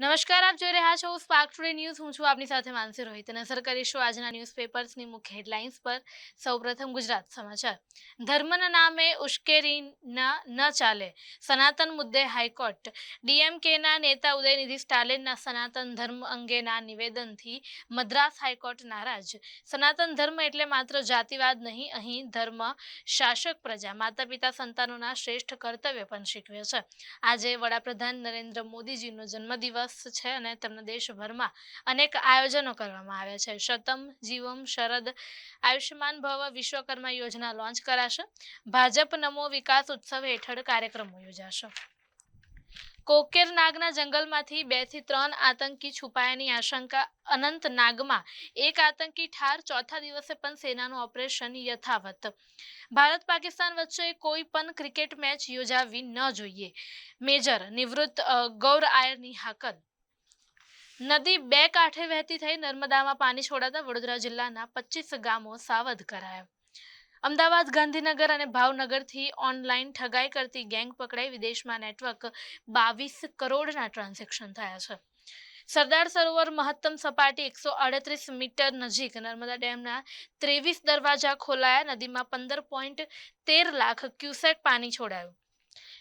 નમસ્કાર, આપ જોઈ રહ્યા છો સ્પાર્ક ટુડે ન્યૂઝ હું છું આપની સાથે માનસી રોહિત નજર કરીશું આજના ન્યૂઝપેપર્સની મુખ્ય હેડલાઇન્સ પર. સૌપ્રથમ ગુજરાત સમાચાર. ધર્મના નામે ઉશ્કેરી ન ચાલે. સનાતન મુદ્દે હાઈકોર્ટ. ડીએમકેના નેતા ઉદયનિધિ સ્ટાલિનના સનાતન ધર્મ અંગેના નિવેદનથી મદ્રાસ હાઈકોર્ટ નારાજ. સનાતન ધર્મ એટલે માત્ર જાતિવાદ નહીં, અહીં ધર્મ શાસક પ્રજા માતા પિતા સંતાનોના શ્રેષ્ઠ કર્તવ્ય પણ શીખવે છે. આજે વડાપ્રધાન નરેન્દ્ર મોદીજીનો જન્મદિવસ છે અને તેમના દેશભરમાં અનેક આયોજનો કરવામાં આવ્યા છે. શતમ, જીવમ, શરદ આયુષ્યમાન ભવ વિશ્વકર્મા યોજના લોન્ચ કરાશે. ભાજપ નમો વિકાસ ઉત્સવ હેઠળ કાર્યક્રમો યોજાશે. કોકેર નાગના જંગલમાંથી બેથી ત્રણ આતંકી છુપાયાની આશંકા. અનંતનાગમાં એક આતંકી ઠાર, ચોથા દિવસે પણ સેનાનું ઓપરેશન યથાવત. ભારત પાકિસ્તાન વચ્ચે કોઈ પણ ક્રિકેટ મેચ યોજાવી ન જોઈએ. મેજર નિવૃત્ત ગૌર આયરની હાકલ. નદી બે કાંઠે વહેતી થઈ નર્મદામાં પાણી છોડાતા વડોદરા જિલ્લાના પચીસ ગામો સાવધ કરાયા. અમદાવાદ, ગાંધીનગર અને ભાવનગરથી ઓનલાઈન ઠગાઈ કરતી ગેંગ પકડાઈ વિદેશમાં નેટવર્ક બાવીસ કરોડના ટ્રાન્ઝેક્શન થયા છે. સરદાર સરોવર મહત્તમ સપાટી એકસો અડત્રીસ મીટર નજીક નર્મદા ડેમના ત્રેવીસ દરવાજા ખોલાયા, નદીમાં પંદર પોઈન્ટ તેર લાખ ક્યુસેક પાણી છોડાયું.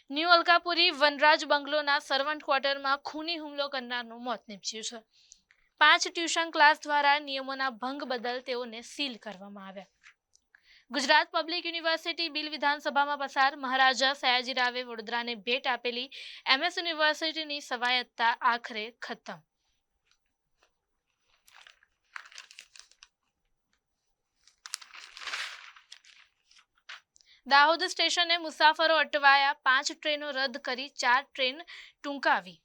ન્યૂ અલકાપુરી વનરાજ બંગલોના સર્વન્ટ ક્વાર્ટરમાં ખૂની હુમલો કરનારનું મોત નીપજ્યું છે. પાંચ ટ્યુશન ક્લાસ દ્વારા નિયમોના ભંગ બદલ તેઓને સીલ કરવામાં આવ્યા. ગુજરાત પબ્લિક યુનિવર્સિટી બિલ વિધાનસભામાં પસાર. મહારાજા સયાજી રાવે વડોદરાને ભેટ આપેલી. એમએસ યુનિવર્સિટીની સવાયતતા આખરે ખતમ. દાહોદ સ્ટેશને મુસાફરો અટવાયા. પાંચ ટ્રેનો રદ કરી, ચાર ટ્રેન ટૂંકાવી.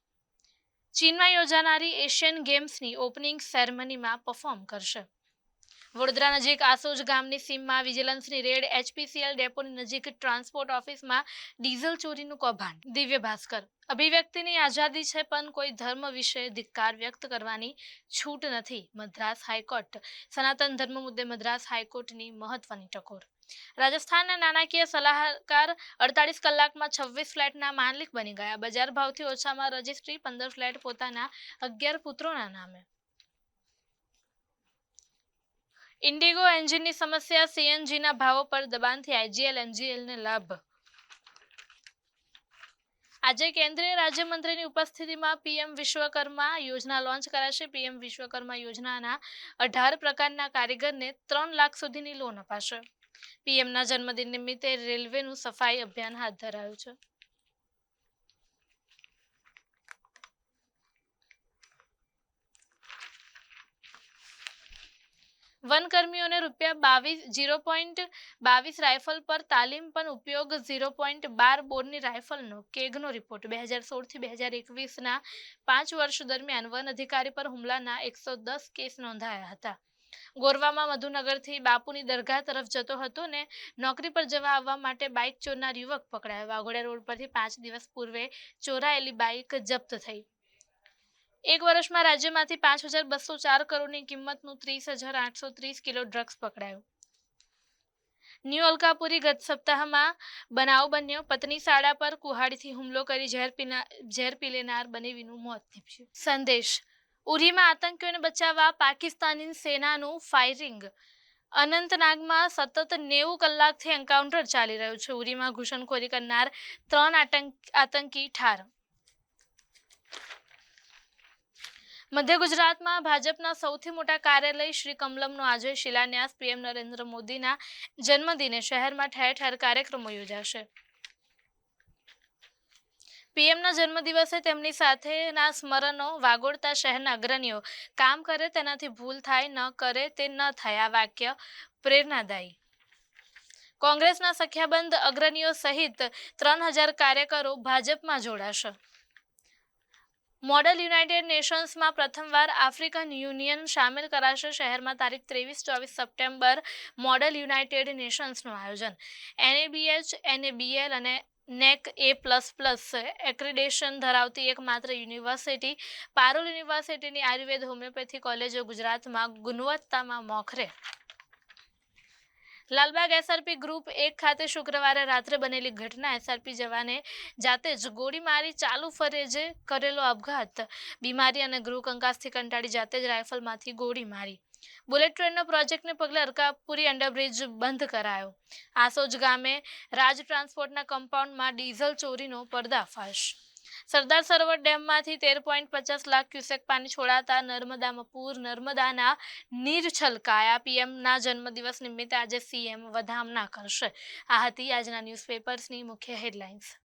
ચીનમાં યોજાનારી એશિયન ગેમ્સની ઓપનિંગ સેરેમનીમાં પરફોર્મ કરશે. વડોદરા નજીક આસોજ ગામની સીમમાં વિજિલન્સની રેડ એચપીસીએલ ડેપોની નજીક ટ્રાન્સપોર્ટ ઓફિસમાં ડીઝલ ચોરીનું કૌભાંડ. દિવ્ય ભાસ્કર. અભિવ્યક્તિની આઝાદી છે, પણ કોઈ ધર્મ વિશે ધિક્કાર વ્યક્ત કરવાની છૂટ નથી. Madras high court. સનાતન ધર્મ મુદ્દે મદ્રાસ હાઈકોર્ટની મહત્વની ટકોર. રાજસ્થાનના નાણાકીય સલાહકાર અડતાલીસ કલાકમાં છવ્વીસ ફ્લેટના માલિક બની ગયા. બજાર ભાવથી ઓછામાં રજિસ્ટ્રી, પંદર ફ્લેટ પોતાના અગિયાર પુત્રોના નામે. ઇન્ડિગો એન્જિનની સમસ્યા સીએનજીના ભાવો પર દબાણથી આઈજીએલ એનજીએલને લાભ આજે કેન્દ્રીય રાજ્યમંત્રીની ઉપસ્થિતિમાં પીએમ વિશ્વકર્મા યોજના લોન્ચ કરાશે પીએમ વિશ્વકર્મા યોજનાના અઢાર પ્રકારના કારીગરને ત્રણ લાખ સુધીની લોન અપાશે પીએમના જન્મદિન નિમિત્તે રેલવેનું સફાઈ અભિયાન હાથ ધરાયું છે વનકર્મીઓને રૂપિયા બાવીસ જીરો પોઈન્ટ બાવીસ રાઇફલ પર તાલીમ પણ ઉપયોગ, ઝીરો પોઈન્ટ બાર બોરની રાઇફલનો કેગનો રિપોર્ટ. બે હજાર સોળથી બે હજાર એકવીસના પાંચ વર્ષ દરમિયાન વન અધિકારી પર હુમલાના એકસો દસ કેસ નોંધાયા હતા. ગોરવામાં મધુનગરથી બાપુની દરગાહ તરફ જતો હતો ને નોકરી પર જવા આવવા માટે બાઇક ચોરનાર યુવક પકડાયો. વાઘોડિયા રોડ પરથી પાંચ દિવસ પૂર્વે ચોરાયેલી બાઇક જપ્ત થઈ. એક વર્ષમાં રાજ્યમાંથી પાંચ હજાર બસો ચાર કરોડની કિંમતનું ત્રીસ હજાર આઠસો ત્રીસ કિલો ડ્રગ્સ પકડાયું. ન્યૂ અલકાપુરી ગત સપ્તાહમાં બનાવ બન્યો. પત્ની શાળા પર કુહાડીથી હુમલો કરી ઝેર પીના, ઝેર પી લેનાર બનેવીનું મોત નીપજ્યું. સંદેશ. ઉરીમાં આતંકીઓને બચાવવા પાકિસ્તાની સેનાનું ફાયરિંગ. અનંતનાગમાં સતત નેવું કલાકથી એન્કાઉન્ટર ચાલી રહ્યું છે. ઉરીમાં ઘૂસણખોરી કરનાર ત્રણ આતંક, આતંકી ઠાર મધ્ય ગુજરાતમાં ભાજપના સૌથી મોટા કાર્યાલય શ્રી કમલમનો આજે શિલાન્યાસ પીએમ નરેન્દ્ર મોદીના જન્મદિને શહેરમાં ઠેર ઠેર કાર્યક્રમો યોજાશે. પીએમના જન્મદિવસે તેમની સાથેના સ્મરણો વાગોળતા શહેરના અગ્રણીઓ કામ કરે તેનાથી ભૂલ થાય, ન કરે તે ન થાય આ વાક્ય પ્રેરણાદાયી. કોંગ્રેસના સંખ્યાબંધ અગ્રણીઓ સહિત ત્રણ હજાર કાર્યકરો ભાજપમાં જોડાશે. મોડલ યુનાઇટેડ નેશન્સમાં પ્રથમવાર આફ્રિકન યુનિયન સામેલ કરાશે શહેરમાં તારીખ ત્રેવીસ ચોવીસ સપ્ટેમ્બર મોડલ યુનાઇટેડ નેશન્સનું આયોજન. એનએબીએચ, એનએબીએલ અને નેક એ પ્લસ પ્લસ એક્રિડેશન ધરાવતી એકમાત્ર યુનિવર્સિટી. પારુલ યુનિવર્સિટીની આયુર્વેદ હોમિયોપેથી કોલેજો ગુજરાતમાં ગુણવત્તામાં મોખરે. લાલબાગ એસઆરપી ગ્રુપ એક ખાતે શુક્રવારે રાત્રે બનેલી ઘટના એસઆરપી જવાને જાતે જ ગોળી મારી ચાલુ ફરેજે કરેલો આપઘાત. બીમારી અને ગૃહ કંકાસથી કંટાળી જાતે જ રાઇફલમાંથી ગોળી મારી. બુલેટ ટ્રેનનો પ્રોજેક્ટને પગલે અરકાપુરી અંડરબ્રિજ બંધ કરાયો. આસોજ ગામે રાજ ટ્રાન્સપોર્ટના કમ્પાઉન્ડમાં ડીઝલ ચોરીનો પર્દાફાશ. સરદાર સરોવર ડેમમાંથી તેર પોઈન્ટ પચાસ લાખ ક્યુસેક પાણી છોડાતા નર્મદામાં પૂર, નર્મદાના નીર છલકાયા. પીએમના જન્મદિવસ નિમિત્તે આજે સીએમ વધામણા કરશે. આ હતી આજના ન્યૂઝપેપર્સની મુખ્ય હેડલાઇન્સ.